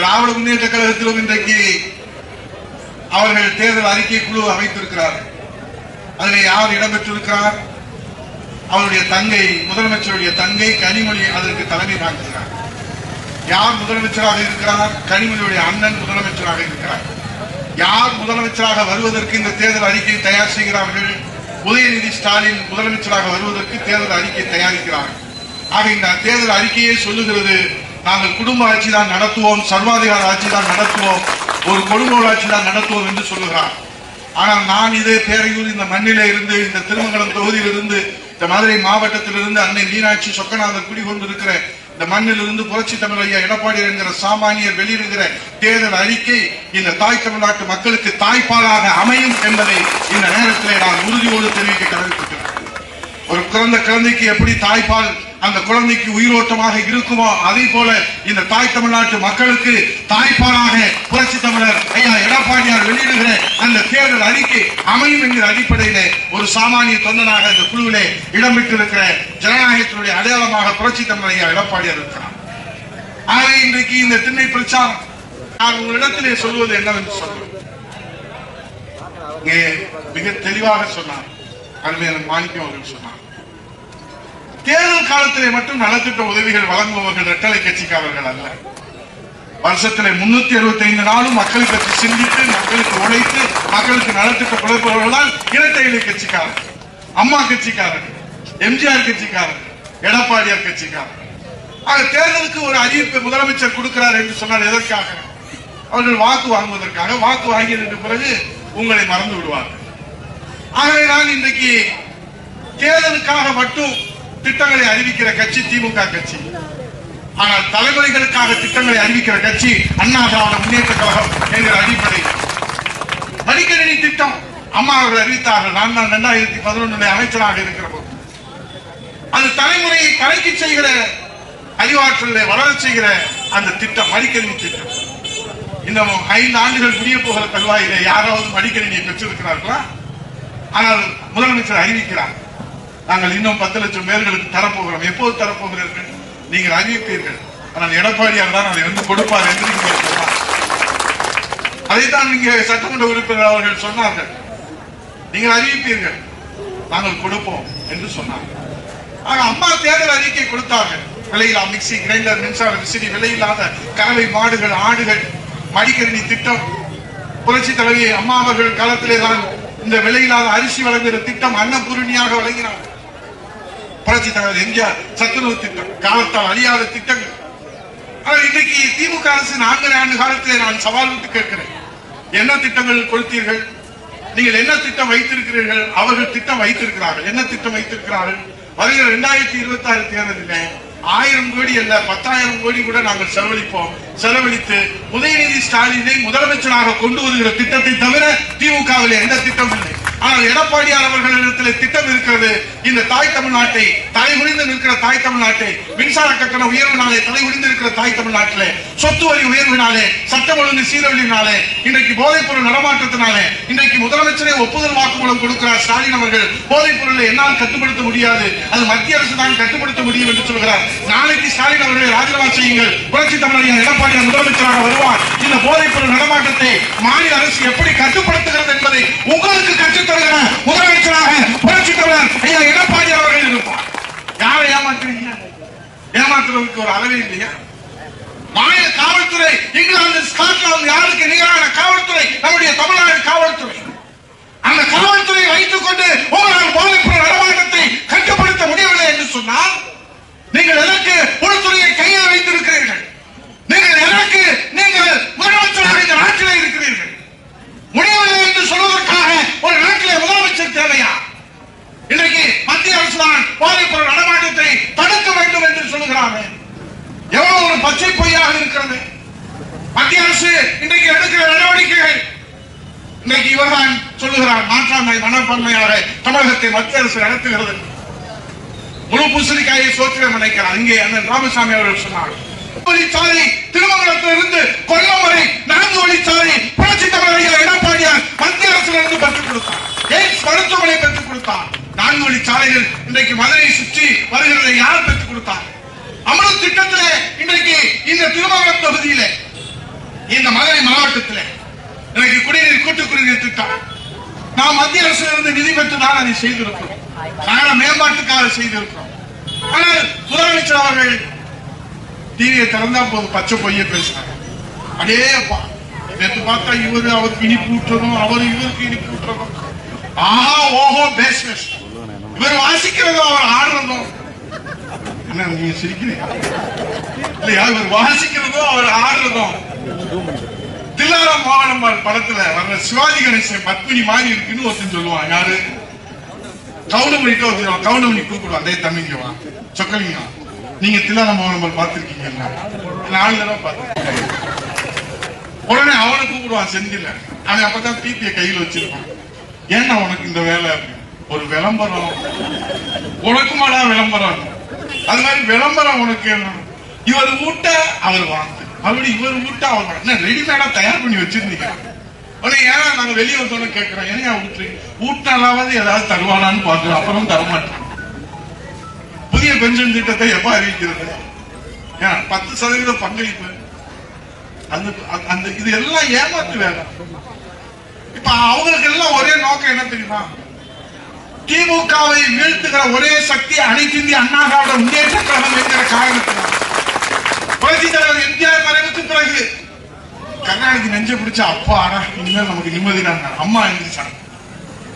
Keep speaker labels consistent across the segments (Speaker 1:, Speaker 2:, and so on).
Speaker 1: திராவிட முன்னேற்ற கழகத்திலும் இன்றைக்கு அவர்கள் தேர்தல் அறிக்கை குழு அமைத்திருக்கிறார்கள் அதில் யார் இடம்பெற்றிருக்கிறார்? அவருடைய தங்கை முதலமைச்சருடைய தங்கை கனிமொழி அதற்கு தலைமை தாங்குகிறார். யார் முதலமைச்சராக இருக்கிறார்? கனிமொழியுடைய அண்ணன் முதலமைச்சராக இருக்கிறார். யார் முதலமைச்சராக வருவதற்கு இந்த தேர்தல் அறிக்கை தயார் செய்கிறார்கள்? உதயநிதி ஸ்டாலின் முதலமைச்சராக வருவதற்கு தேர்தல் அறிக்கை தயாரிக்கிறார்கள் ஆக இந்த தேர்தல் அறிக்கையே சொல்லுகிறது நாங்கள் குடும்ப ஆட்சி தான் நடத்துவோம் சர்வாதிகார ஆட்சி தான் நடத்துவோம் ஒரு கொடுங்கோல் ஆட்சி தான் நடத்துவோம் என்று சொல்லுகிறார். ஆனால் நான் இதே பேரையூர் இந்த மண்ணிலே இருந்து இந்த திருமங்கலம் தொகுதியிலிருந்து இந்த மதுரை மாவட்டத்திலிருந்து அன்னை மீனாட்சி சொக்கநாதர் குடிகொண்டிருக்கிற இந்த மண்ணிலிருந்து புரட்சி தமிழ் ஐயா எடப்பாடி என்கிற சாமானியர் வெளியிடுகிற தேர்தல் அறிக்கை இந்த தாய் தமிழ்நாட்டு மக்களுக்கு தாய்ப்பாலாக அமையும் என்பதை இந்த நேரத்தில் நான் உறுதியோடு தெரிவிக்க கடமைப்பட்டிருக்கிறேன் ஒரு குழந்தை குழந்தைக்கு எப்படி தாய்ப்பால் அந்த குழந்தைக்கு உயிரோட்டமாக இருக்குமோ அதே போல இந்த தாய் தமிழ்நாட்டு மக்களுக்கு தாய்ப்பாலாக புரட்சி தமிழர் ஐயா எடப்பாடியார் வெளியிடுகிற அந்த தேர்தல் அறிக்கை அமையும் என்கிற அடிப்படையிலே ஒரு சாமானிய தொண்டனாக இந்த குழுவிலே இடம்பெற்றிருக்கிற ஜனநாயகத்தினுடைய அடையாளமாக புரட்சி தமிழர் ஐயா எடப்பாடியார் இருக்கிறார். ஆகவே இன்றைக்கு இந்த திண்ணை பிரச்சாரம் நான் உங்களிடத்திலே சொல்வது என்னவென்று சொல்றேன் மிக தெளிவாக சொன்னார் அருமையான மாணிக்கம் அவர்கள் சொன்னார் தேர்தல் காலத்திலே மட்டும் நலத்திட்ட உதவிகள் வழங்குபவர்கள் இரட்டலை கட்சிக்காரர்கள் அல்ல. வருஷத்துல முன்னூத்தி அறுபத்தி ஐந்து நாளும் மக்களை பற்றி சிந்தித்து மக்களுக்கு உழைத்து மக்களுக்கு நலத்திட்ட கொடுப்பவர்கள் தான் இரட்டை இலை கட்சிக்காரர்கள். அம்மா கட்சிக்காரர்கள் எம்ஜிஆர் கட்சிக்காரர்கள் எடப்பாடியார் கட்சிக்காரர்கள். ஆக தேர்தலுக்கு ஒரு அறிவிப்பை முதலமைச்சர் கொடுக்கிறார் என்று சொன்னால் எதற்காக? அவர்கள் வாக்கு வாங்குவதற்காக. வாக்கு வாங்கியதற்கு பிறகு உங்களை மறந்து விடுவார்கள். ஆகவே நான் இன்றைக்கு தேர்தலுக்காக மட்டும் திட்டங்களை அறிவிக்கிற கட்சி திமுக கட்சி. ஆனால் தலைமுறைகளுக்காக திட்டங்களை அறிவிக்கிற கட்சி அண்ணா திராவிட முன்னேற்ற கழகம் என்கிற அடிப்படை மடிக்கணினி திட்டம் அம்மா அவர்கள் அறிவித்தார்கள். நான் தான் இரண்டாயிரத்தி பதினொன்னுடைய அமைச்சராக இருக்கிற போது. அது தலைமுறையை கலைக்கு செய்கிற அறிவாற்றலை வளரச் செய்கிற அந்த திட்டம் மடிக்கணினி திட்டம். இன்னும் ஐந்து ஆண்டுகள் முடிய போகிற தருவாயிலே யாராவது மடிக்கணினியை பெற்றிருக்கிறார்களா? ஆனால் முதலமைச்சர் அறிவிக்கிறார். நாங்கள் இன்னும் பத்து லட்சம் பேர்களுக்கு தரப்போகிறோம். எப்போது தரப்போகிறீர்கள்? நீங்கள் அறிவிப்பீர்கள். ஆனால் எடப்பாடியார் தான் அதை வந்து கொடுப்பார் என்று நீங்கள் அதைத்தான் இங்கே சட்டமன்ற உறுப்பினர் அவர்கள் சொன்னார்கள். நீங்கள் அறிவிப்பீர்கள். நாங்கள் கொடுப்போம் என்று சொன்னார்கள் ஆக அம்மா தேர்தல் அறிக்கை கொடுத்தார்கள். விலையில்லா மிக்சி கிரைண்டர் மின்சார விசிறி விலையில்லாத கறவை மாடுகள் ஆடுகள் மடிக்கணினி திட்டம். புரட்சி தலைவி அம்மா அவர்கள் காலத்திலே தான் இந்த விலையில்லாத அரிசி வழங்குகிற திட்டம் அன்னபூரணியாக வழங்கினார் புரட்சி தலைவர் எம்ஜிஆர் சத்துணவு திட்டம் காலத்தால் அழியாத திட்டங்கள். ஆனால் இன்றைக்கு திமுக அரசு நான்கரை ஆண்டு காலத்திலே நான் சவால் விட்டு கேட்கிறேன். என்ன திட்டங்கள் கொடுத்தீர்கள் நீங்கள் என்ன திட்டம் வைத்திருக்கிறீர்கள்? அவர்கள் திட்டம் வைத்திருக்கிறார்கள். என்ன திட்டம் வைத்திருக்கிறார்கள்? வருகிற இரண்டாயிரத்தி இருபத்தி ஆறு தேர்தலில் ஆயிரம் கோடி அல்ல பத்தாயிரம் கோடி கூட நாங்கள் செலவழிப்போம். செலவழித்து உதயநிதி ஸ்டாலினை முதலமைச்சராக கொண்டு வருகிற திட்டத்தை தவிர திமுகவில் எந்த திட்டம் இல்லை. ஆனால் எடப்பாடியார் அவர்களிடத்தில் திட்டம் இருக்கிறது. இந்த தாய் தமிழ்நாட்டை தலைகுனிந்து நிற்கிற தாய் தமிழ்நாட்டை மின்சார கட்டண உயர்வினாலே தலைகுனிந்து இருக்கிற தாய் தமிழ்நாட்டிலே சொத்து வரி உயர்வினாலே சட்டம் ஒழுங்கு சீரழிவினாலே இன்றைக்கு போதைப் பொருள் நடமாட்டத்தினாலே இன்றைக்கு முதலமைச்சரே ஒப்புதல் வாக்குமூலம் கொடுக்கிறார் ஸ்டாலின் அவர்கள். போதைப் பொருளை என்னால் கட்டுப்படுத்த முடியாது. அது மத்திய அரசு தான் கட்டுப்படுத்த முடியும் என்று சொல்கிறார். நாளைக்கு ஸ்டாலின் அவர்களை ராஜினாமா செய்யுங்கள். புரட்சி தமிழர் எடப்பாடியார் முதலமைச்சராக வருவார். இந்த போதைப்பொருள் நடமாட்டத்தை மாநில அரசு எப்படி கட்டுப்படுத்துகிறது என்பதை உங்களுக்கு கற்றுத் தருகிற முதலமைச்சராக புரட்சி தலைவர் ஐயா எடப்பாடி அவர்கள் இருப்பார். யாரை ஏமாத்துறீங்க? ஏமாத்துறதுக்கு ஒரு அளவே இல்லையா? மாநில காவல்துறை இங்கிலாந்து ஸ்காட்லாந்து யாருக்கு நிகரான காவல்துறை? நம்முடைய தமிழ்நாடு காவல்துறை. அந்த காவல்துறை வைத்துக் கொண்டு உங்களால் போதைப்பொருள் நடமாட்டத்தை கட்டுப்படுத்த முடியவில்லை என்று சொன்னால் நீங்கள் எதற்கு உள்துறையை கையில் வைத்திருக்கிறீர்கள்? நீங்கள் எதற்கு நீங்கள் முதலமைச்சராக இந்த இருக்கிறீர்கள்? முடியவில்லை என்று சொல்வதற்காக ஒரு நாட்டிலே முதலமைச்சர் தேவையா? இன்றைக்கு மத்திய அரசு தான் போதைப் பொருள் நடமாட்டத்தை தடுக்க வேண்டும் என்று சொல்லுகிறார்கள் எவ்வளவு ஒரு பச்சை பொய்யாக இருக்கிறது. மத்திய அரசு இன்றைக்கு எடுக்கிற நடவடிக்கைகள். இன்னைக்கு இவர்தான் சொல்லுகிறார் மாற்றாண்மை மனப்பான்மையாக தமிழகத்தை மத்திய அரசு நடத்துகிறது. முழு பூசணிக்காயை சோற்றிடம் நினைக்கிறார் இங்கே அண்ணன் ராமசாமி அவர்கள் சொன்னார் வழிச்சாலை திருமங்கலத்திலிருந்து கொல்லம் வரை நான்கு வழிச்சாலை புரட்சி தமிழர் எடப்பாடியார் மத்திய அரசிலிருந்து பெற்றுக் கொடுத்தார். எய்ம்ஸ் மருத்துவமனை பெற்றுக் கொடுத்தார். நான்கு வழிச்சாலைகள் இன்றைக்கு மதுரையை சுற்றி வருகிறதை யார் பெற்றுக் கொடுத்தார்? அமல திட்டத்தில் இன்றைக்கு இந்த திருமங்கலம் தொகுதியிலே இந்த மதுரை மாவட்டத்தில் இன்றைக்கு குடிநீர் கூட்டு குடிநீர் திட்டம். நாம் மத்திய அரசு இருந்து நிதி பெற்று தான் அதை செய்திருக்கிறோம். மேம்பாட்டுக்காக செய்திருக்கிறோம். ஆனால் முதலமைச்சர் அவர்கள் டிவியை திறந்தா போதும். பச்சை பொய்ய பேசுறாங்க. அடே அப்பா. நேற்று பார்த்தா இவரு அவருக்கு இனிப்பு ஊற்றணும் அவர் இவருக்கு இனிப்பு ஊற்றணும் ஆஹா ஓஹோ பேஸ்மெஸ் இவர் வாசிக்கிறதும் அவர் ஆடுறதும் என்ன நீங்க சிரிக்கிறீங்க இல்லையா இவர் வாசிக்கிறதும் அவர் ஆடுறதும் தில்லாரம் மோகனம்மாள் படத்துல வர்ற சிவாஜி கணேசன் பத்மினி மாதிரி இருக்குன்னு ஒருத்தன் சொல்லுவான். யாரு? கவுண்டமணிக்கு ஒருத்தன் கவுண்டமணி கூப்பிடுவான். அதே தம்பிங்க வா. நீங்க தில்லாரம் மோகனம்மாள் பார்த்திருக்கீங்களா நாலு தடவை பார்த்தேன் உடனே அவனை கூப்பிடுவான் செந்தில. அவன் அப்பதான் பிபிய கையில வச்சிருப்பான். ஏன்னா உனக்கு இந்த வேலை? அப்படின்னு. ஒரு விளம்பரம். உனக்குமாடா விளம்பரம்? அது மாதிரி விளம்பரம் உனக்கு என்ன? இவர் ஊட்ட அவர் வாங்க. அப்படி இவர் ஊட்ட அவர் வாங்க. என்ன ரெடிமேடா தயார் பண்ணி வச்சிருந்தீங்க. உடனே ஏன்னா நாங்க வெளியே வந்தோன்னு கேட்கிறோம் ஏன்னா ஊற்று ஊட்டினாலாவது ஏதாவது தருவானான்னு பாக்குறோம் அப்புறம் தரமாட்டோம் பென்ஷன் திட்டத்தை எப்ப அறிவிக்கிறது? ஏன்? பத்து சதவீத பங்களிப்பு? அந்த அந்த இது எல்லாம் ஏமாத்து வேலை. இப்ப அவங்களுக்கு எல்லாம் ஒரே நோக்கம் என்ன தெரியுமா? திமுகவை வீழ்த்துகிற ஒரே சக்தி அனைத்திந்திய அண்ணா திராவிட முன்னேற்ற கழகம் என்கிற காரணத்தினால். புரட்சி தலைவர் எம்ஜிஆர் மறைவுக்கு பிறகு கருணாநிதி நெஞ்ச பிடிச்ச அப்பா ஆனா இனிமேல் நமக்கு நிம்மதி அம்மா எழுந்திரிச்சாங்க.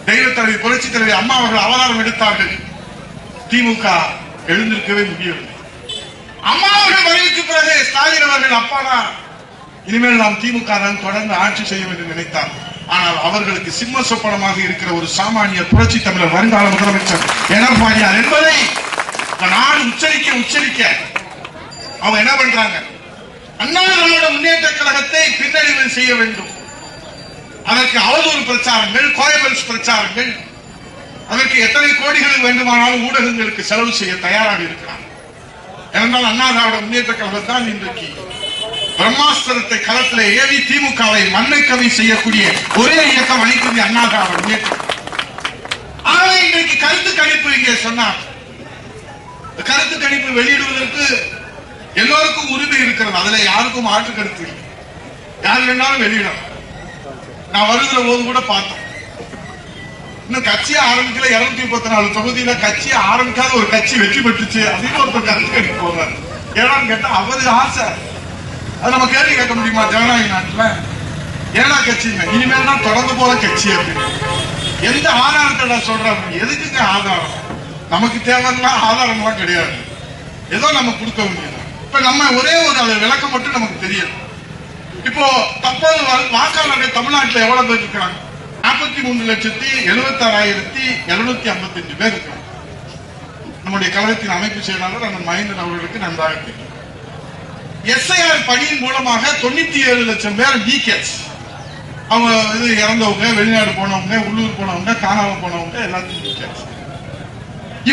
Speaker 1: தெய்வ தலைவி புரட்சி தலைவி அம்மா அவர்கள் அவதாரம் எடுத்தார்கள். திமுக எழுந்திருக்கவே முடியவில்லை. அம்மா அவர்கள் மறைவுக்கு பிறகு ஸ்டாலின் அவர்கள் அப்பாடா இனிமேல் நாம் திமுக தான் தொடர்ந்து ஆட்சி செய்ய வேண்டும் நினைத்தார். ஆனால் அவர்களுக்கு சிம்ம சொப்பனமாக இருக்கிற ஒரு சாமானியர் புரட்சி தமிழர் வருங்கால முதலமைச்சர் எடப்பாடியார் என்பதை நான் உச்சரிக்க உச்சரிக்க அவங்க என்ன பண்றாங்க? அண்ணா முன்னேற்ற கழகத்தை பின்னடைவு செய்ய வேண்டும். அதற்கு அவதூறு பிரச்சாரங்கள் கோயபல்ஸ் பிரச்சாரங்கள் அதற்கு எத்தனை கோடிகள் வேண்டுமானாலும் ஊடகங்களுக்கு செலவு செய்ய தயாராக இருக்கிறாங்க ஏனென்றால் அண்ணா திராவிட முன்னேற்ற கழகம் தான் இன்றைக்கு பிரம்மாஸ்திரத்தை களத்தில் ஏவி திமுகவை மண்ணை கவி செய்யக்கூடிய ஒரே இயக்கம் அளிக்கிறது இந்திய அண்ணா திராவிட ஆகவே இன்றைக்கு கருத்து கணிப்பு இங்கே சொன்னார். கருத்து கணிப்பு வெளியிடுவதற்கு எல்லோருக்கும் உரிமை இருக்கிறது. அதுல யாருக்கும் மாற்று கருத்து இல்லை. யார் வேணாலும் வெளியிடலாம். நான் வருகிற போது கூட பார்த்தோம். இன்னும் கட்சியை ஆரம்பிக்கல இருநூத்தி முப்பத்தி நாலு தொகுதியில கட்சியை ஆரம்பிக்காத ஒரு கட்சி வெற்றி பெற்றுச்சு அப்படின்னு ஒருத்தர் கருத்து கணிப்பு போறாரு ஏன்னான்னு கேட்டா அவரு ஆசை. அது நம்ம கேள்வி கேட்க முடியுமா? ஜனநாயக நாட்டுல? ஏனா கட்சிங்க. இனிமேல் தான் தொடர்ந்து போற கட்சி அப்படின்னு. எந்த ஆதாரத்தை சொல்றாங்க எதுக்குங்க ஆதாரம்? நமக்கு தேவைன்னா ஆதாரம்லாம் கிடையாது. ஏதோ நம்ம கொடுக்க வேண்டியது. இப்ப நம்ம ஒரே ஒரு அதை விளக்கம் மட்டும் நமக்கு தெரியும் இப்போ தற்போது வாக்காளர்கள் தமிழ்நாட்டில் எவ்வளவு பேர் இருக்கிறாங்க? நாற்பத்தி மூணு லட்சத்தி எழுபத்தாறாயிரத்தி எழுநூத்தி ஐம்பத்தி அஞ்சு பேர் இருக்கிறாங்க நம்முடைய கழகத்தின் அமைப்பு செயலாளர் அண்ணன் மகேந்திரன் அவர்களுக்கு நன்றாக தெரியும். எஸ்ஐஆர் பணியின் மூலமாக தொண்ணூத்தி ஏழு லட்சம் பேர் டிகேஸ் அவங்க இது இறந்தவங்க வெளிநாடு போனவங்க உள்ளூர் போனவங்க காணாம போனவங்க எல்லாத்தையும் டிகேஸ்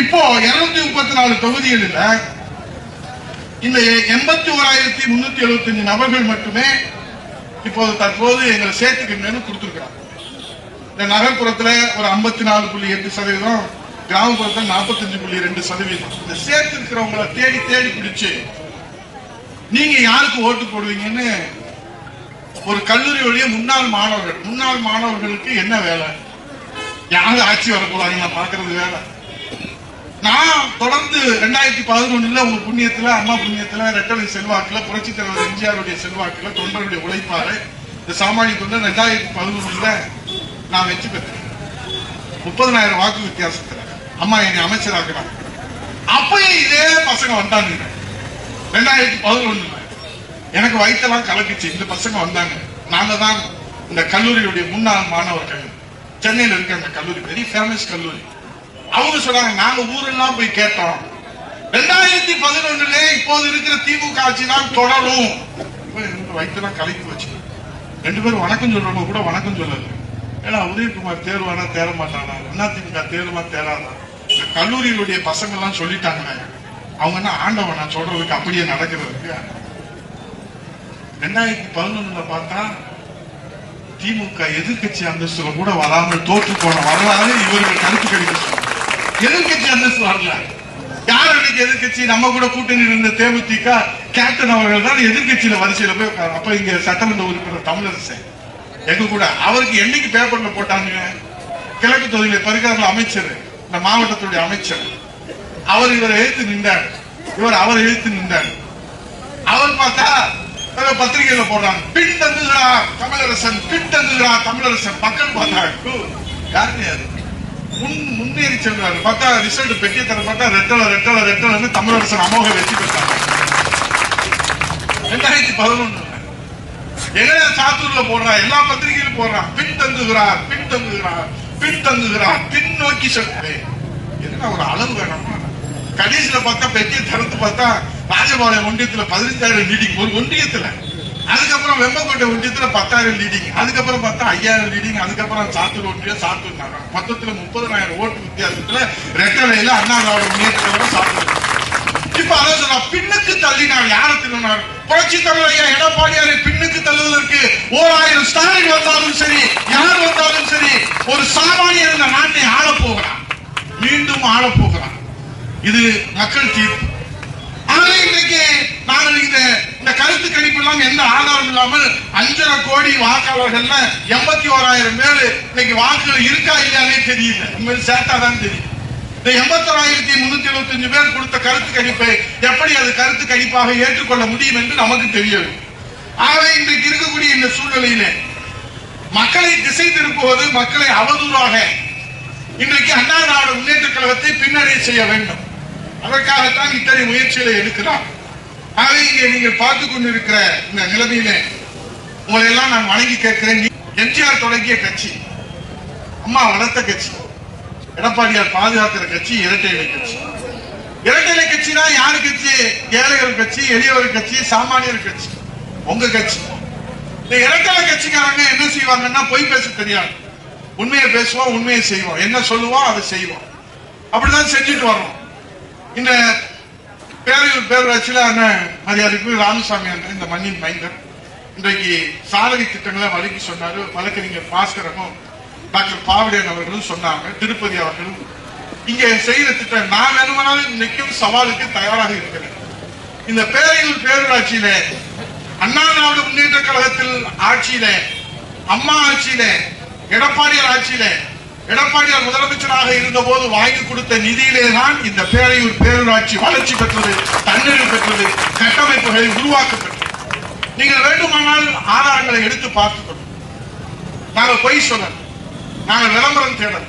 Speaker 1: இப்போ இருநூத்தி முப்பத்தி நாலு தொகுதிகளில் இந்த எண்பத்தி ஓராயிரத்தி முன்னூத்தி எழுபத்தஞ்சு நபர்கள் மட்டுமே இப்போது தற்போது எங்களை சேர்த்துக்கிங்கன்னு கொடுத்துருக்கிறாங்க. இந்த நகர்ப்புறத்துல ஒரு ஐம்பத்தி நாலு புள்ளி எட்டு சதவீதம் கிராமப்புறத்துல நாற்பத்தஞ்சு புள்ளி ரெண்டு சதவீதம். இந்த சேர்த்து இருக்கிறவங்களை தேடி தேடி பிடிச்சு நீங்க யாருக்கு ஓட்டு போடுவீங்கன்னு ஒரு கல்லூரி வழிய முன்னாள் மாணவர்கள் முன்னாள் மாணவர்களுக்கு என்ன வேலை? யாரு ஆட்சி வரக்கூடாது நான் பாக்குறது வேலை. நான் தொடர்ந்து ரெண்டாயிரத்தி பதினொன்னுல உங்க புண்ணியத்துல அம்மா புண்ணியத்துல ரெட்டலை செல்வாக்குல புரட்சி தலைவர் எம்ஜிஆருடைய செல்வாக்குல தொண்டருடைய உழைப்பாரு இந்த சாமானிய தொண்டர் ரெண்டாயிரத்தி பதினொன்னுல நான் வெற்றி பெற்றேன். முப்பதனாயிரம் வாக்கு வித்தியாசத்துல அம்மா என்னை அமைச்சராக்குறாங்க அப்பயும் இதே பசங்க வந்தாங்க. ரெண்டாயிரத்தி பதினொன்று எனக்கு வயிற்றெல்லாம் கலக்கிச்சு. இந்த பசங்க வந்தாங்க. நாங்க தான் இந்த கல்லூரியுடைய முன்னாள் மாணவர்கள். சென்னையில் இருக்க அந்த கல்லூரி வெரி ஃபேமஸ் கல்லூரி. அவங்க சொன்னாங்க நாங்க ஊரெல்லாம் போய் கேட்டோம். ரெண்டாயிரத்தி பதினொன்னுல இப்போது இருக்கிற திமுக ஆட்சி தான் தொடரும். வயிற்றுலாம் எனக்கு கலக்கி வச்சு ரெண்டு பேரும் வணக்கம் சொல்றவங்க கூட வணக்கம் சொல்லல. ஏன்னா உதயகுமார் தேர்வானா தேர மாட்டானா? அண்ணா திமுக தேர்வா தேராதா? இந்த கல்லூரியினுடைய பசங்க எல்லாம் சொல்லிட்டாங்களே அவங்க என்ன ஆண்டவன்? நான் சொல்றதுக்கு அப்படியே நடக்கிறதுக்கு ரெண்டாயிரத்தி பதினொன்னுல பார்த்தா திமுக எதிர்க்கட்சி அந்தஸ்துல கூட வராமல் தோற்று போன வரலாறு இவர்கள் கருத்து கிடைக்க எதிர்கட்சி அந்தஸ்து வரல. யார் அன்னைக்கு நம்ம கூட கூட்டணி இருந்த தேமுதிக கேப்டன் அவர்கள் தான் எதிர்கட்சியில வரிசையில போய் உட்காரு அப்ப இங்க சட்டமன்ற உறுப்பினர் தமிழரசன். எங்க கூட? அவருக்கு என்னைக்கு பேப்பர்ல போட்டாங்க கிழக்கு தொகுதியில பரிகாரில் அமைச்சர் இந்த மாவட்டத்துடைய அமைச்சர். அவர் இவரை எழுத்து நின்றார். இவர் அவர் எழுத்து நின்றார். அவர் பார்த்தா பத்திரிகையில போடுறாங்க. பின் தமிழரசன் பின் தமிழரசன். பக்கம் பார்த்தாங்க யாருமே அது? முன் முன்னேறி சென்றாரு. பார்த்தா ரிசல்ட் பெட்டிய தர பார்த்தா ரெட்டல ரெட்டல ரெட்டலன்னு தமிழரசன் அமோக வெற்றி பெற்றாங்க ரெண்டாயிரத்தி பதினொன்று சாத்தூர்ல போடுறான் எல்லா பத்திரிகையிலும் போடுறான் பின் பின்தங்குகிறார் பின்தங்குகிறார் பின் நோக்கி செல்றேன் என்ன ஒரு அளவு வேணுமா. கடைசியில பார்த்தா பெட்டியை திறந்து பார்த்தா ராஜபாளையம் ஒன்றியத்துல பதினஞ்சாயிரம் லீடிங் ஒரு ஒன்றியத்துல. அதுக்கப்புறம் வெம்பக்கோட்டை ஒன்றியத்துல பத்தாயிரம் லீடிங் அதுக்கப்புறம் பார்த்தா ஐயாயிரம் லீடிங் அதுக்கப்புறம் சாத்தூர் ஒன்றியம் சாத்தூர் நகரம். மொத்தத்துல முப்பதாயிரம் ஓட்டு வித்தியாசத்துல ரெட்டலையில அண்ணா திராவிட முன்னேற்றத்தோட சாத்தூர். இப்ப அதான் சொன்னா பின்னுக்கு தள்ளினார் யாரை திருநாள் புரட்சி தலைவர் எடப்பாடியாரை பின்னுக்கு தள்ளுவதற்கு ஓராயிரம் ஸ்டாலின் வந்தாலும் சரி யார் வந்தாலும் சரி ஒரு சாமானியர் இந்த நாட்டை ஆள போகிறான் மீண்டும் ஆள போகிறான் இது மக்கள் தீர்ப்பு. ஆகவே இன்றைக்கு நாங்கள் இந்த இந்த கருத்து கணிப்பு எந்த ஆதாரம் இல்லாமல் அஞ்சரை கோடி வாக்காளர்கள்ல எண்பத்தி ஓராயிரம் பேர் இன்னைக்கு வாக்குகள் இருக்கா இல்லையானே தெரியல. உண்மையில் சேர்த்தாதான் தெரியும். இந்த எண்பத்தொராயிரத்தி முன்னூத்தி எழுபத்தஞ்சு பேர் கொடுத்த கருத்து கணிப்பை எப்படி அது கருத்து கணிப்பாக ஏற்றுக்கொள்ள முடியும் என்று நமக்கு தெரியவில்லை. ஆகவே இன்றைக்கு இருக்கக்கூடிய இந்த சூழ்நிலையிலே மக்களை திசை திருப்புவது மக்களை அவதூறாக இன்றைக்கு அண்ணா திராவிட முன்னேற்ற கழகத்தை பின்னடைய செய்ய வேண்டும். அதற்காகத்தான் இத்தனை முயற்சிகளை எடுக்கிறார். ஆகவே இங்கே நீங்கள் பார்த்துக் கொண்டிருக்கிற இந்த நிலைமையிலே உங்களை எல்லாம் நான் வணங்கி கேட்கிறேன். நீ- எம்ஜிஆர் தொடங்கிய கட்சி அம்மா வளர்த்த கட்சி. எடப்பாடியார் பாதுகாக்கிற கட்சி இரட்டை இலை கட்சி. இரட்டை இலை கட்சினா யாரு கட்சி? ஏழைகள் கட்சி எளியவர் கட்சி சாமானியர் கட்சி. உங்க கட்சி. இந்த இரட்டை இலை கட்சிக்காரங்க என்ன செய்வாங்கன்னா பொய் பேச தெரியாது. உண்மையை பேசுவோம் உண்மையை செய்வோம். என்ன சொல்லுவோம் அதை செய்வோம். அப்படிதான் செஞ்சுட்டு வரோம் இந்த பேரையூர் பேரூராட்சியில் அண்ணன் மரியாதைக்கு ராமசாமி அண்ணன் இந்த மண்ணின் மைந்தர் இன்றைக்கு சாதனை திட்டங்களை வழங்கி சொன்னாரு. வழக்கறிஞர் பாஸ்கரமும் டாக்டர் பாவடியன் அவர்களும் சொன்னாங்க திருப்பதி அவர்களும் இங்க செய்யற திட்டம் நான் வேணுமானாலும் நிற்கும் சவாலுக்கு தயாராக இருக்கிறேன். இந்த பேரையூர் பேரூராட்சியில அண்ணா நாடு முன்னேற்ற கழகத்தில் ஆட்சியில அம்மா ஆட்சியில எடப்பாடியார் ஆட்சியில எடப்பாடியார் முதலமைச்சராக இருந்த போது வாங்கி கொடுத்த நிதியிலே தான் இந்த பேரையூர் பேரூராட்சி வளர்ச்சி பெற்றது தன்னிறைவு பெற்றது கட்டமைப்புகளை உருவாக்கப்பட்டது. நீங்கள் வேண்டுமானால் ஆதாரங்களை எடுத்து பார்த்துக்கணும் நாங்கள் பொய் சொல்லல. நாங்க விளம்பரம் தேடல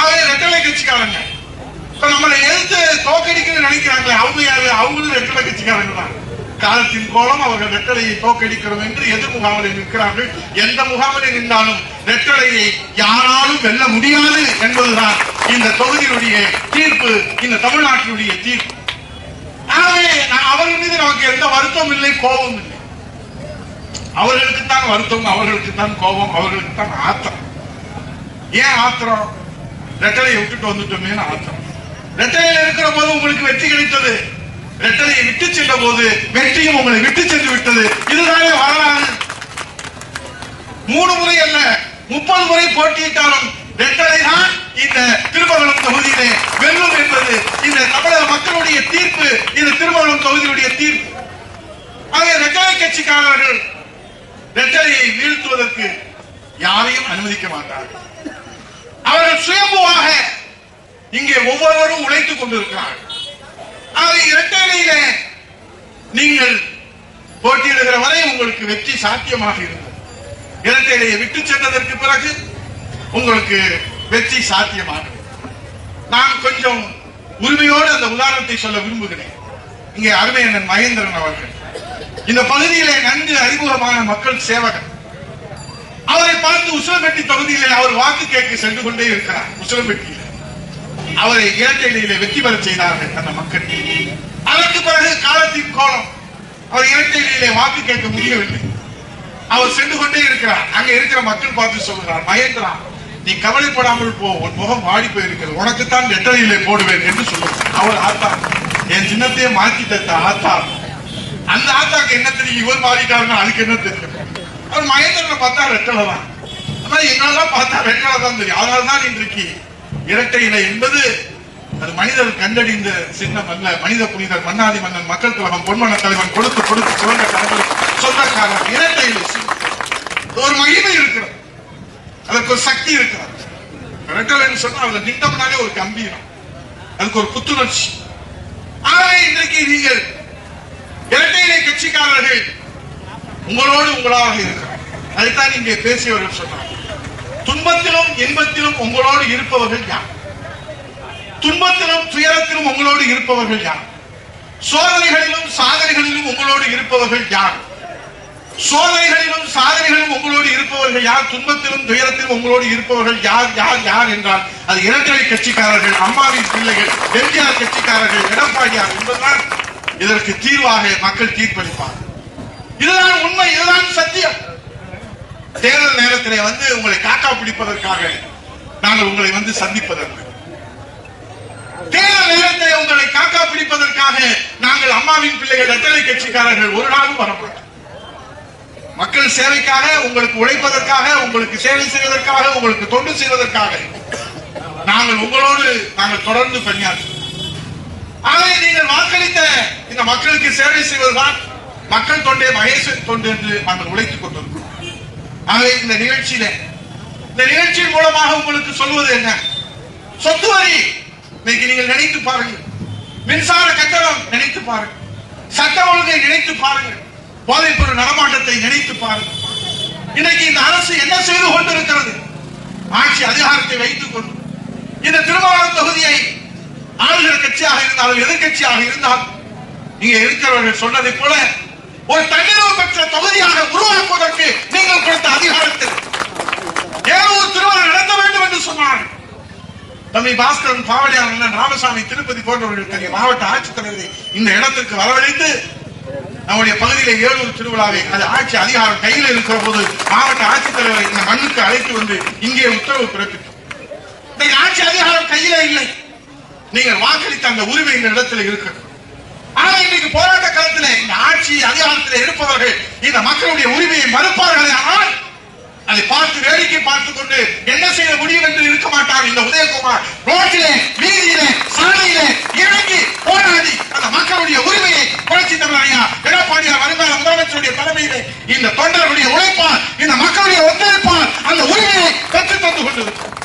Speaker 1: அவரே ரெட்டலை கட்சிக்காரங்க. இப்ப நம்மளை எதிர்த்து தோக்கடிக்கணும்னு நினைக்கிறாங்களே அவங்க யாரு? அவங்களும் ரெட்டலை கட்சிக்காரங்க தான். காலத்தின் கோலம் அவர்கள் ரெட்டலையை தோக்கடிக்கிறோம் என்று எதிர் முகாமில் நிற்கிறார்கள். எந்த முகாமில் நின்றாலும் ரெட்டலையை யாராலும் வெல்ல முடியாது என்பதுதான் இந்த தொகுதியுடைய தீர்ப்பு இந்த தமிழ்நாட்டினுடைய தீர்ப்பு. ஆகவே நான் அவர்கள் மீது நமக்கு எந்த வருத்தம் இல்லை கோபம் இல்லை. அவர்களுக்கு தான் வருத்தம் அவர்களுக்கு தான் கோபம் அவர்களுக்கு தான் ஆத்தம். ஏன் ஆத்திரம்? ரெட்டலையை விட்டுட்டு வந்துட்டோமேனு ஆத்திரம். ரெட்டலையில இருக்கிற போது உங்களுக்கு வெற்றி கிடைத்தது. ரெட்டலையை விட்டு சென்ற போது வெற்றியும் உங்களை விட்டு சென்று விட்டது. இதுதானே வரலாறு. மூணு முறை அல்ல முப்பது முறை போட்டியிட்டாலும் ரெட்டலை தான் இந்த திருமங்கலம் தொகுதியிலே வெல்லும் என்பது இந்த தமிழக மக்களுடைய தீர்ப்பு இந்த திருமங்கலம் தொகுதியுடைய தீர்ப்பு. ஆகிய ரெட்டலை கட்சிக்காரர்கள் ரெட்டலையை வீழ்த்துவதற்கு யாரையும் அனுமதிக்க மாட்டார்கள். அவர்கள் சுயம்புவாக இங்கே ஒவ்வொருவரும் உழைத்துக் கொண்டிருக்கிறார்கள். அதை இரட்டையில நீங்கள் போட்டியிடுகிற வரை உங்களுக்கு வெற்றி சாத்தியமாக இருந்தது. இரட்டையிலையை விட்டு சென்றதற்கு பிறகு உங்களுக்கு வெற்றி சாத்தியமாகும் நான் கொஞ்சம் உரிமையோடு அந்த உதாரணத்தை சொல்ல விரும்புகிறேன். இங்கே அருமையண்ணன் மகேந்திரன் அவர்கள். இந்த பகுதியிலே நன்கு அறிமுகமான மக்கள் சேவகன். அவரை பார்த்து உசிலம்பட்டி தொகுதியிலே அவர் வாக்கு கேட்க சென்று கொண்டே இருக்கிறார். உசிலம்பட்டியில. அவரை இரட்டையிலே வெற்றி பெற செய்தார்கள் அந்த மக்கள். அதற்கு பிறகு காலத்தின் கோலம். அவர் இரட்டையிலே வாக்கு கேட்க முடியவில்லை. அவர் சென்று கொண்டே இருக்கிறார். அங்க இருக்கிற மக்கள் பார்த்து சொல்கிறார் மகேந்திரா நீ கவலைப்படாமல் போ. உன் முகம் வாடி போயிருக்கிறது. உனக்குத்தான் ரெட்டலையிலே போடுவேன் என்று சொல்லுவார் அவர் ஆத்தா என் சின்னத்தையே மாத்தி தத்த ஆத்தா அந்த ஆத்தாக்கு என்ன தெரியும்? இவர் மாறிட்டாருன்னா அதுக்கு என்ன தெரியும்? அவர் மகேந்திரன் பார்த்தா ரெட்டலை தான் ஆனா எங்களெல்லாம் பார்த்தா ரெட்டலை தான் தெரியும். அதனால தான் இன்றைக்கு இரட்டை இலை என்பது அது மனிதர் கண்டறிந்த சின்னம் அல்ல. மனித புனிதர் மன்னாதி மன்னன் மக்கள் கழகம் பொன்மன தலைவன் கொடுத்து கொடுத்து சுரண்ட தலைவர் சொந்தக்காரர் இரட்டை இலை ஒரு மகிமை இருக்கிறது. அதற்கு ஒரு சக்தி இருக்கிறது. ரெட்டலைன்னு சொன்னா அதுல நின்றம்னாலே ஒரு கம்பீரம். அதுக்கு ஒரு புத்துணர்ச்சி. ஆகவே இன்றைக்கு நீங்கள் இரட்டை இலை கட்சிக்காரர்கள் உங்களோடு உங்களாக இருக்கிறார் அதைத்தான் இங்கே பேசியவர்கள் சொன்னார். துன்பத்திலும் இன்பத்திலும் உங்களோடு இருப்பவர்கள் யார்? துன்பத்திலும் துயரத்திலும் உங்களோடு இருப்பவர்கள் யார்? சோதனைகளிலும் சாதனைகளிலும் உங்களோடு இருப்பவர்கள் யார்? சோதனைகளிலும் சாதனைகளிலும் உங்களோடு இருப்பவர்கள் யார்? துன்பத்திலும் துயரத்திலும் உங்களோடு இருப்பவர்கள் யார்? யார்? யார் என்றால் அது இரட்டை கட்சிக்காரர்கள் அம்மாவின் பிள்ளைகள் எம்ஜிஆர் கட்சிக்காரர்கள் எடப்பாடியார் என்பதுதான் இதற்கு தீர்வாக மக்கள் தீர்ப்பளிப்பார் இதுதான் உண்மை இதுதான் சத்தியம். தேர்தல் நேரத்திலே வந்து உங்களை காக்கா பிடிப்பதற்காக நாங்கள் உங்களை வந்து சந்திப்பதற்கு. தேர்தல் நேரத்தை உங்களை காக்கா பிடிப்பதற்காக நாங்கள் அம்மாவின் பிள்ளைகள் எத்தனை கட்சிக்காரர்கள் ஒரு நாளும் வரப்படும் மக்கள் சேவைக்காக உங்களுக்கு உழைப்பதற்காக உங்களுக்கு சேவை செய்வதற்காக உங்களுக்கு தொண்டு செய்வதற்காக நாங்கள் உங்களோடு நாங்கள் தொடர்ந்து பணியாற்றுவோம். ஆகவே நீங்கள் வாக்களித்த இந்த மக்களுக்கு சேவை செய்வதுதான் மக்கள் தொண்டே மகேஸ்வரி தொண்டு என்று நாங்கள் உழைத்துக் கொண்டிருக்கிறோம். ஆகவே இந்த நிகழ்ச்சியில இந்த நிகழ்ச்சியின் மூலமாக உங்களுக்கு சொல்வது என்ன? சொத்து வரி. இன்னைக்கு நீங்கள் நினைத்து பாருங்கள். மின்சார கட்டணம் நினைத்து பாருங்கள். சட்ட ஒழுங்கை நினைத்து பாருங்கள். போதைப் பொருள் நடமாட்டத்தை நினைத்து பாருங்கள். இன்னைக்கு இந்த அரசு என்ன செய்து கொண்டிருக்கிறது? ஆட்சி அதிகாரத்தை வைத்துக் கொண்டு. இந்த திருமாவளம் தொகுதியை ஆளுநர் கட்சியாக இருந்தாலும் எதிர்கட்சியாக இருந்தால் இங்க இருக்கிறவர்கள் சொன்னதை போல ஒரு தன்னிறைவு பெற்ற தொகுதியாக உருவாக்குவதற்கு நீங்கள் கொடுத்த அதிகாரத்தில் ஏதோ ஒரு திருமணம் நடத்த வேண்டும் என்று சொன்னார். தம்பி பாஸ்கரன் பாவடியார் ராமசாமி திருப்பதி போன்றவர்கள் தெரியும் மாவட்ட ஆட்சித்தலைவரை இந்த இடத்திற்கு வரவழைத்து நம்முடைய பகுதியிலே ஏழூர் திருவிழாவை அது ஆட்சி அதிகாரம் கையில் இருக்கிற போது மாவட்ட ஆட்சித்தலைவரை இந்த மண்ணுக்கு அழைத்து வந்து இங்கே உத்தரவு பிறப்பித்தோம். இந்த ஆட்சி அதிகாரம் கையிலே இல்லை. நீங்கள் வாக்களித்த அந்த உரிமை இந்த இடத்துல இருக்கிறது இன்னைக்கு போராட்ட காலத்தில் இந்த ஆட்சி அதிகாரத்தில் இருப்பவர்கள் இந்த மக்களுடைய உரிமையை மறுப்பார்களே ஆனால் அதை பார்த்து வேடிக்கை பார்த்துக் கொண்டு என்ன செய்ய முடியும் என்று இருக்க மாட்டார். இந்த உதயகுமார் ரோட்டிலே வீதியிலே சாலையிலே இறங்கி போராடி அந்த மக்களுடைய உரிமையை புரட்சி தலைவரையா எடப்பாடியார் வருங்கால முதலமைச்சருடைய தலைமையிலே இந்த தொண்டர்களுடைய உழைப்பால் இந்த மக்களுடைய ஒத்துழைப்பால் அந்த உரிமையை பெற்று தந்து கொண்டிருக்கிறார்.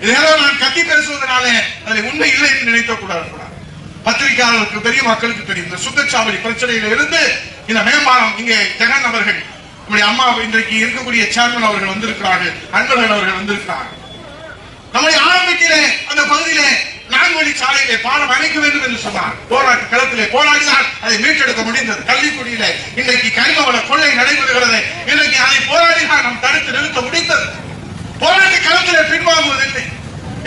Speaker 1: இதேதோ நான் கத்தி பேசுவதனாலே அதில் உண்மை இல்லை என்று நினைக்க கூடாது. பத்திரிகையாளர்களுக்கு தெரியும் மக்களுக்கு தெரியும். இந்த சுத்தச்சாவடி பிரச்சனையில இருந்து இந்த மேம்பாலம் இங்கே ஜெகன் அவர்கள் நம்முடைய அம்மா இன்றைக்கு இருக்கக்கூடிய சேர்மன் அவர்கள் வந்திருக்கிறார்கள் அன்பர்கள் அவர்கள் வந்திருக்கிறார்கள். நம்முடைய ஆரம்பத்திலே அந்த பகுதியிலே நான்வழி சாலையிலே பாலம் அமைக்க வேண்டும் என்று சொன்னார். போராட்ட களத்திலே போராடினால் அதை மீட்டெடுக்க முடிந்தது. கல்விக்குடியிலே இன்றைக்கு கனிமவள கொள்ளை நடைபெறுகிறது. இன்றைக்கு அதை போராடினால் நாம் தடுத்து நிறுத்த முடிந்தது. போராட்ட களத்திலே பின்வாங்குவதில்லை.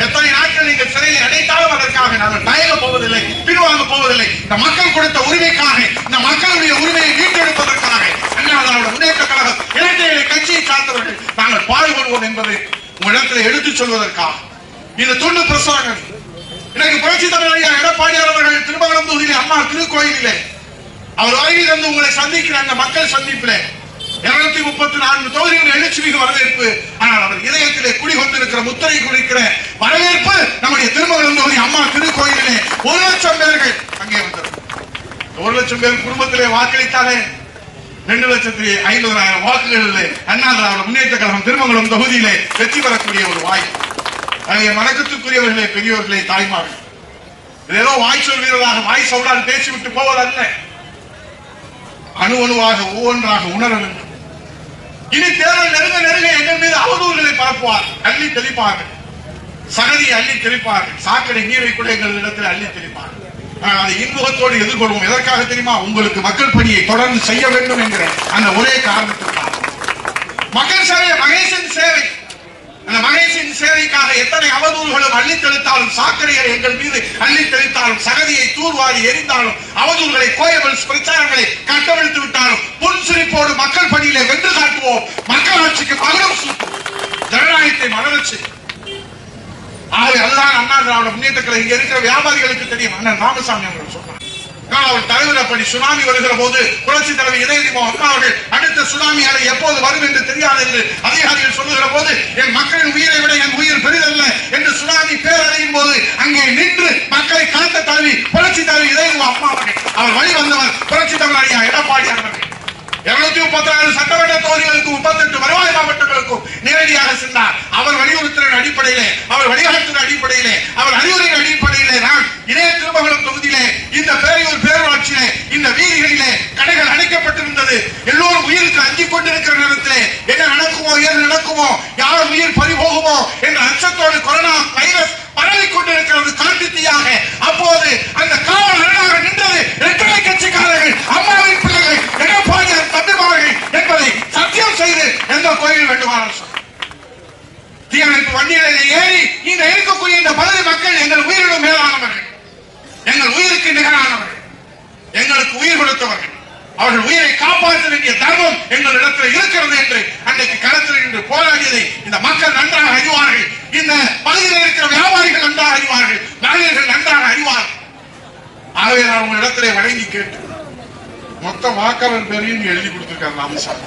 Speaker 1: எத்தனை நாட்கள் நீங்கள் சிறையில் அடைத்தாலும் அதற்காக நாங்கள் தயங்க போவதில்லை பின்வாங்க போவதில்லை. இந்த மக்கள் கொடுத்த உரிமைக்காக இந்த மக்களுடைய உரிமையை மீட்டெடுப்பதற்காக அண்ணாதிராவிட முன்னேற்ற கழகம் இரட்டை கட்சியை சார்ந்தவர்கள் நாங்கள் பாடுபடுவோம் என்பதை உங்களிடத்தில் எடுத்துச் சொல்வதற்காக. இந்த துண்டு பிரசுரங்கள் எனக்கு புரட்சி தலைவரையா எடப்பாடியார் அவர்கள் திருமங்கலம் தொகுதியிலே அம்மா திருக்கோயிலே அவர் வருகையில் இருந்து உங்களை சந்திக்கிற அந்த மக்கள் சந்திப்பிலே இருநூத்தி முப்பத்தி நான்கு தொகுதிகளின் எழுச்சி மிகு வரவேற்பு. ஆனால் அவர் இதயத்திலே குடிகொண்டிருக்கிற முத்திரை குறிக்கிற வரவேற்பு நம்முடைய திருமங்கலம் அம்மா திருக்கோயிலே ஒரு லட்சம் பேர்கள் அங்கே வந்தது ஒரு லட்சம் பேர் குடும்பத்திலே வாக்களித்தாலே ரெண்டு லட்சத்தி ஐம்பதாயிரம் வாக்குகளில் அண்ணா திராவிட முன்னேற்ற கழகம் திருமங்கலம் தொகுதியிலே வெற்றி பெறக்கூடிய ஒரு வாய்ப்பு அங்கே வணக்கத்துக்குரியவர்களே பெரியோர்களே தாய்மார்கள். இது ஏதோ வாய் சொல்வீர்களாக வாய் சொல்றால் பேசிவிட்டு போவதல்ல அணு அணுவாக ஒவ்வொன்றாக உணர வேண்டும். இனி தேர்தல் நெருங்க நெருங்க எங்கள் மீது அவதூறுகளை பரப்புவார். அள்ளி தெளிப்பார்கள். சகதியை அள்ளி தெளிப்பார்கள். சாக்கடை நீரை கூட எங்கள் இடத்தில் அள்ளி தெளிப்பார்கள். ஆனால் அதை இன்முகத்தோடு எதிர்கொள்வோம். எதற்காக தெரியுமா? உங்களுக்கு மக்கள் பணியை தொடர்ந்து செய்ய வேண்டும் என்கிற அந்த ஒரே காரணத்திற்காக. மக்கள் சேவை மகேசன் சேவை. அந்த மகேஷின் சேவைக்காக எத்தனை அவதூறுகளும் அள்ளி தெளித்தாலும் சாக்கடைகளை எங்கள் மீது அள்ளி தெளித்தாலும் சகதியை தூர்வாரி எரிந்தாலும் அவதூறுகளை கோயபிள்ஸ் பிரச்சாரங்களை கட்டவிழ்த்து விட்டாலும் புன்சிரிப்போடு மக்கள் பணியிலே வென்று காட்டுவோம். மக்கள் ஆட்சிக்கு மகரம் சூட்டுவோம். ஜனநாயகத்தை மலரச் ஆகவே அதுதான் அண்ணா திராவிட முன்னேற்ற கழகம் இங்க இருக்கிற வியாபாரிகளுக்கு தெரியும். அண்ணன் ராமசாமி அவர்கள் சொன்னார் அவர் தலைவர் அப்படி சுனாமி வருகிற போது புரட்சி தலைவர் இதயதி அம்மா அவர்கள் அடுத்த சுனாமி அலை எப்போது வரும் என்று தெரியாது என்று அதிகாரிகள் சொல்லுகிற போது என் மக்களின் உயிரை விட என் உயிர் பெரிதல்ல என்று சுனாமி பேரடையும் போது அங்கே நின்று மக்களை காத்த தலைவி புரட்சி தலைவர் இதயம் அம்மா அவர்கள். அவர் வழி வந்தவர் புரட்சி தலைவர் ஐயா எடப்பாடி அவர்கள். இருநூத்தி முப்பத்தி நாலு சட்டமன்ற தொகுதிகளுக்கும் முப்பத்தெட்டு வருவாய் மாவட்டங்களுக்கும் நேரடியாக சென்றார். அவர் வலியுறுத்தின அடிப்படையிலே அவர் வழிகாட்டின அடிப்படையிலே அவர் அறிவுரையின் அடிப்படையிலே நான் இணைய திருமங்கலம் தொகுதியிலே இந்த பேரையூர் பேரூராட்சியிலே இந்த வீதிகளிலே கடைகள் அடைக்கப்பட்டிருந்தது எல்லோரும் உயிருக்கு அஞ்சிக் கொண்டிருக்கிற நேரத்திலே என்ன நடக்குமோ ஏது நடக்குமோ யார் உயிர் பறி போகுமோ என்ற அச்சத்தோடு கொரோனா வைரஸ் பரவிக் கொண்டிருக்கிறது காட்டு தீயாக அப்போது அந்த காவல் அரணாக நின்றது இரட்டை கட்சிக்காரர்கள் அம்மாவின் பிள்ளைகள் எடப்பாடியார் தம்பிமார்கள் என்பதை சத்தியம் செய்து எந்த கோயில் வேண்டுமானாலும் சொல்லலாம். தீயணைப்பு வண்டிகளில் ஏறி இந்த இருக்கக்கூடிய இந்த பகுதி மக்கள் எங்கள் உயிரினும் மேலானவர்கள் எங்கள் உயிருக்கு நிகரானவர்கள் எங்களுக்கு உயிர் கொடுத்தவர்கள் அவர்கள் உயிரை காப்பாற்ற வேண்டிய தர்மம் எங்களிடத்தில் இருக்கிறது என்று அன்றைக்கு களத்தில் நின்று போராடியதை இந்த மக்கள் நன்றாக அறிவார்கள் இந்த பகுதியில் இருக்கிற வியாபாரிகள் நன்றாக அறிவார்கள் மகளிர்கள் நன்றாக அறிவார்கள் ஆகவே நான் உங்களிடத்திலே வழங்கி கேட்டு மொத்த வாக்காளர் பேரையும் எழுதி கொடுத்திருக்காரு ராமசாமி.